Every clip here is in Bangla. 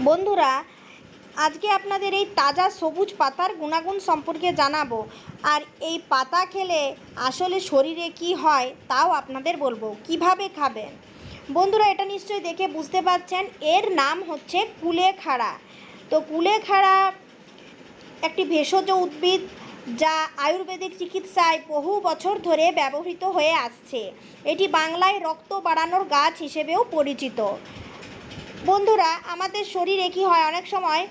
বন্ধুরা, আজকে আপনাদের এই তাজা সবুজ পাতার গুণাগুণ সম্পর্কে জানাব। আর এই পাতা খেলে আসলে শরীরে কি হয় তাও আপনাদের বলব। কীভাবে খাবেন? বন্ধুরা, এটা নিশ্চয়ই দেখে বুঝতে পারছেন। এর নাম হচ্ছে কুলেখাড়া। তো কুলেখাড়া একটি ভেষজ উদ্ভিদ যা আয়ুর্বেদিক চিকিৎসায় বহু বছর ধরে ব্যবহৃত হয়ে আসছে। এটি বাংলায় রক্ত বাড়ানোর গাছ হিসেবেও পরিচিত। বন্ধুরা, আমাদের শরীরে কী হয়? অনেক সময়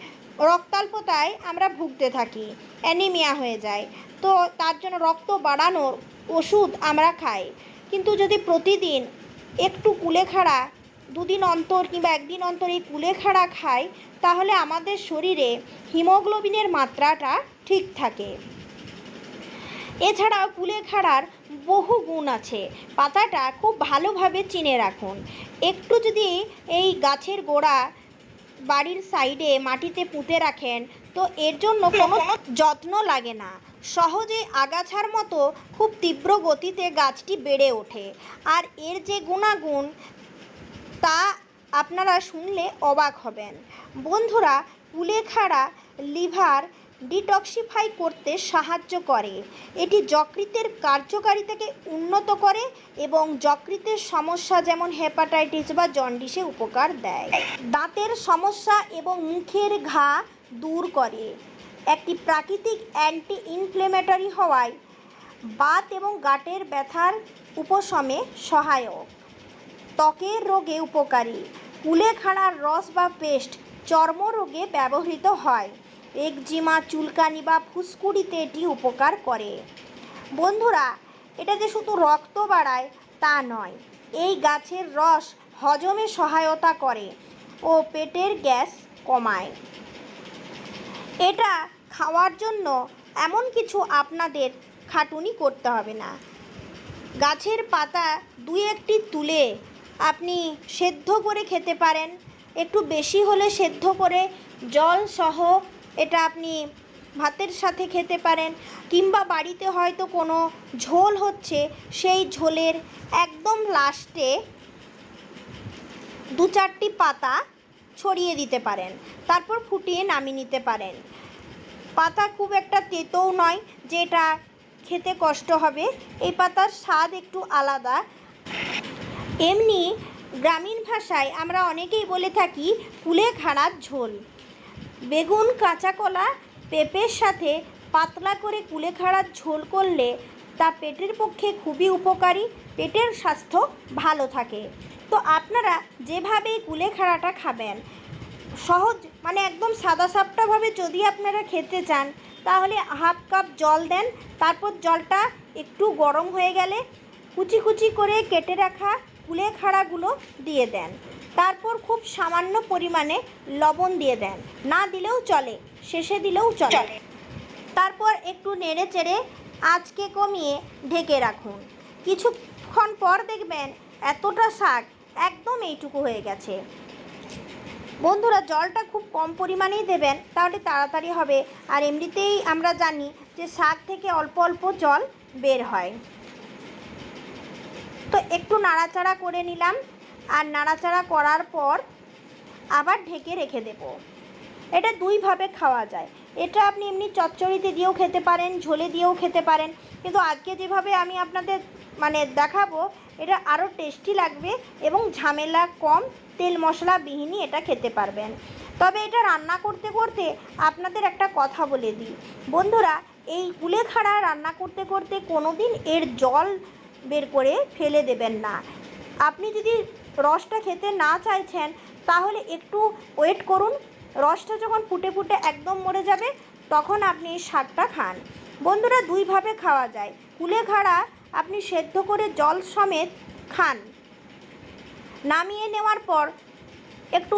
রক্তাল্পতায় আমরা ভুগতে থাকি, অ্যানিমিয়া হয়ে যায় তো তার জন্য রক্ত বাড়ানোর ওষুধ আমরা খাই। কিন্তু যদি প্রতিদিন একটু কুলেখাড়া, দুদিন অন্তর কিংবা একদিন অন্তর এই কুলেখাড়া খাই, তাহলে আমাদের শরীরে হিমোগ্লোবিনের মাত্রাটা ঠিক থাকে। এছাড়াও কুলেখাড়ার বহু গুণ আছে। পাতাটা খুব ভালোভাবে চিনে রাখুন। একটু যদি এই গাছের গোড়া বাড়ির সাইডে মাটিতে পুঁতে রাখেন, তো এর জন্য কোনো যত্ন লাগে না। সহজে আগাছার মতো খুব তীব্র গতিতে গাছটি বেড়ে ওঠে। আর এর যে গুণাগুণ, তা আপনারা শুনলে অবাক হবেন। বন্ধুরা, কুলেখাড়া লিভার ডিটক্সিফাই করতে সাহায্য করে। এটি যকৃতের কার্যকারিতাকে উন্নত করে এবং যকৃতের সমস্যা যেমন হেপাটাইটিস বা জন্ডিসে উপকার দেয়। দাঁতের সমস্যা এবং মুখের ঘা দূর করে। একটি প্রাকৃতিক অ্যান্টি ইনফ্লেমেটরি হওয়ায় বাত এবং গাটের ব্যথার উপশমে সহায়ক। ত্বকের রোগে উপকারী। কুলেখাড়ার রস বা পেস্ট চর্মরোগে ব্যবহৃত হয়। একজিমা চুলকানি বা ফুসকুড়িতে এটি উপকার করে। বন্ধুরা, এটা যে শুধু রক্ত বাড়ায় তা নয়, এই গাছের রস হজমে সহায়তা করে ও পেটের গ্যাস কমায়। এটা খাওয়ার জন্য এমন কিছু আপনাদের খাটুনি করতে হবে না। গাছের পাতা দুই একটি তুলে আপনি সেদ্ধ করে খেতে পারেন। একটু বেশি হলে সেদ্ধ করে জল সহ এটা আপনি ভাতের সাথে খেতে পারেন কিংবা বাড়িতে হয়তো কোনো ঝোল হচ্ছে, সেই ঝোলের একদম লাস্টে দু চারটি পাতা ছড়িয়ে দিতে পারেন, তারপর ফুটিয়ে নামিয়ে নিতে পারেন। পাতা খুব একটা তেতোও নয়, যেটা খেতে কষ্ট হবে। এই পাতার স্বাদ একটু আলাদা। এমনি গ্রামীণ ভাষায় আমরা অনেকেই বলে থাকি কুলেখাড়ার ঝোল। বেগুন, কাঁচা কলা, পেঁপের সাথে পাতলা করে কুলেখাড়ার ঝোল করলে তা পেটের পক্ষে খুবই উপকারী, পেটের স্বাস্থ্য ভালো থাকে। তো আপনারা যেভাবে এই কুলেখাড়াটা খাবেন, সহজ মানে একদম সাদা সাপটাভাবে যদি আপনারা খেতে চান, তাহলে হাফ কাপ জল দেন, তারপর জলটা একটু গরম হয়ে গেলে কুচি কুচি করে কেটে রাখা কুলেখাড়াগুলো দিয়ে দেন। তারপর খুব সামান্য পরিমাণে লবণ দিয়ে দেন। না দিলেও চলে শেষে দিলেও চলে। তারপর একটু নেড়ে চেড়ে আজকে কমিয়ে ঢেকে রাখুন। কিছুক্ষণ পর দেখবেন এতটা শাক একদম এইটুকু হয়ে গেছে। বন্ধুরা জলটা খুব কম পরিমাণেই দেবেন তাহলে তাড়াতাড়ি হবে। আর এমনিতেই আমরা জানি যে শাক থেকে অল্প অল্প জল বের হয়। তো একটু নাড়াচাড়া করে নিলাম। আর নাড়াচাড়া করার পর আবার ঢেকে রেখে দেব। এটা দুইভাবে খাওয়া যায়। এটা আপনি এমনি চচ্চড়িতে দিয়েও খেতে পারেন, ঝোলে দিয়েও খেতে পারেন। কিন্তু আজকে যেভাবে আমি আপনাদের মানে দেখাবো, এটা আরও টেস্টি লাগবে এবং ঝামেলা কম, তেল মশলা বিহীনই এটা খেতে পারবেন। তবে এটা রান্না করতে করতে আপনাদের একটা কথা বলে দিই। বন্ধুরা, এই কুলেখাড়া রান্না করতে করতে কোনো দিন এর জল বের করে ফেলে দেবেন না। আপনি যদি রসটা খেতে না চাইছেন, তাহলে একটু ওয়েট করুন। রসটা যখন ফুটে ফুটে একদম মরে যাবে, তখন আপনি শাকটা খান। বন্ধুরা, দুইভাবে খাওয়া যায়। কুলেখাড়া আপনি সেদ্ধ করে জল সমেত খান। নামিয়ে নেওয়ার পর একটু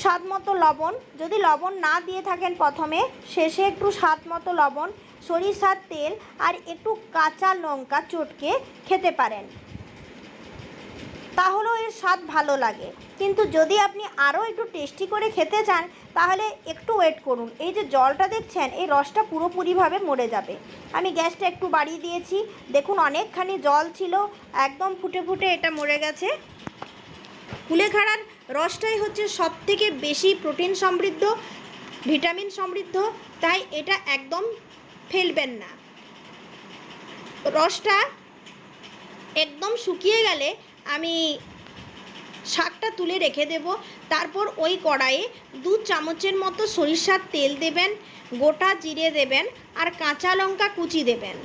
স্বাদ মতো লবণ। যদি লবণ না দিয়ে থাকেন প্রথমে, শেষে একটু স্বাদ মতো লবণ, সরিষার তেল আর একটু কাঁচা লঙ্কা চটকে খেতে পারেন। তাহলেও এর স্বাদ ভালো লাগে। কিন্তু যদি আপনি আরও একটু টেস্টি করে খেতে চান, তাহলে একটু ওয়েট করুন। এই যে জলটা দেখছেন, এই রসটা পুরোপুরিভাবে মরে যাবে। আমি গ্যাসটা একটু বাড়িয়ে দিয়েছি। দেখুন, অনেকখানি জল ছিল। একদম ফুটে ফুটে এটা মরে গেছে। কুলেখাড়ার রসটাই হচ্ছে সব থেকে বেশি প্রোটিন সমৃদ্ধ ভিটামিন সমৃদ্ধ। তাই এটা একদম ফেলবেন না। রসটা একদম শুকিয়ে গেলে আমি শাকটা তুলে রেখে দেব। তারপর ওই কড়াইয়ে দু চামচের মতো সরিষার তেল দেবেন, গোটা জিরে দেবেন আর কাঁচা লঙ্কা কুচি দেবেন।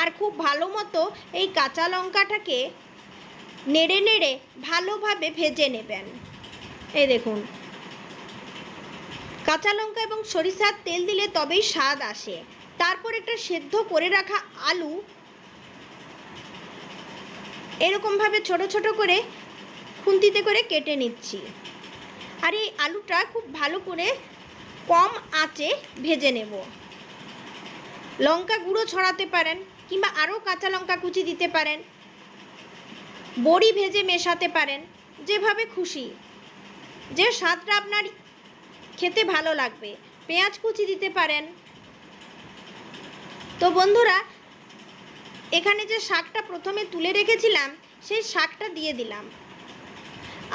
আর খুব ভালো মতো এই কাঁচা লঙ্কাটাকে নেড়ে নেড়ে ভালোভাবে ভেজে নেবেন। এই দেখুন। কাঁচা লঙ্কা এবং সরিষার তেল দিলে তবেই স্বাদ আসে। তারপর একটা সেদ্ধ করে রাখা আলু এরকমভাবে ছোট ছোট করে খুন্তিতে করে কেটে নিচ্ছি। আর এই আলুটা খুব ভালো করে কম আঁচে ভেজে নেব। লঙ্কা গুঁড়ো ছড়াতে পারেন কিংবা আরও কাঁচা লঙ্কা কুচি দিতে পারেন। বড়ি ভেজে মেশাতে পারেন, যেভাবে খুশি। যে স্বাদটা আপনার খেতে ভালো লাগবে। পেঁয়াজ কুচি দিতে পারেন। তো বন্ধুরা এখানে যে শাকটা প্রথমে তুলে রেখেছিলাম, সেই শাকটা দিয়ে দিলাম।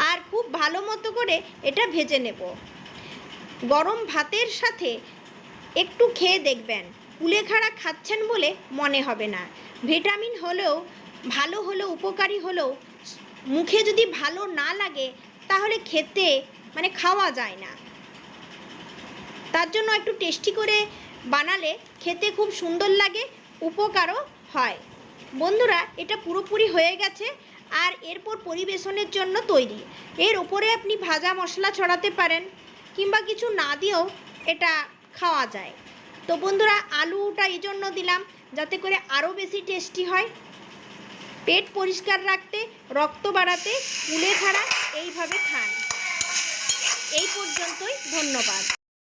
আর খুব ভালো মতো করে এটা ভেজে নেব। গরম ভাতের সাথে একটু খেয়ে দেখবেন। কুলেখাড়া খাচ্ছেন বলে মনে হবে না। ভিটামিন হলেও, ভালো হলেও, উপকারী হলেও, মুখে যদি ভালো না লাগে, তাহলে খেতে মানে খাওয়া যায় না। তার জন্য একটু টেস্টি করে বানালে খেতে খুব সুন্দর লাগে, উপকারও হয়। বন্ধুরা, এটা পুরোপুরি হয়ে গেছে আর এরপর পরিবেশনের জন্য তৈরি। এর উপরে আপনি ভাজা মশলা ছড়াতে পারেন কিংবা কিছু না দিয়েও এটা খাওয়া যায়। তো বন্ধুরা, আলুটা এই জন্য দিলাম যাতে করে আরও বেশি টেস্টি হয়। পেট পরিষ্কার রাখতে, রক্ত বাড়াতে কুলে খাড়া এইভাবে খান। এই পর্যন্তই, ধন্যবাদ।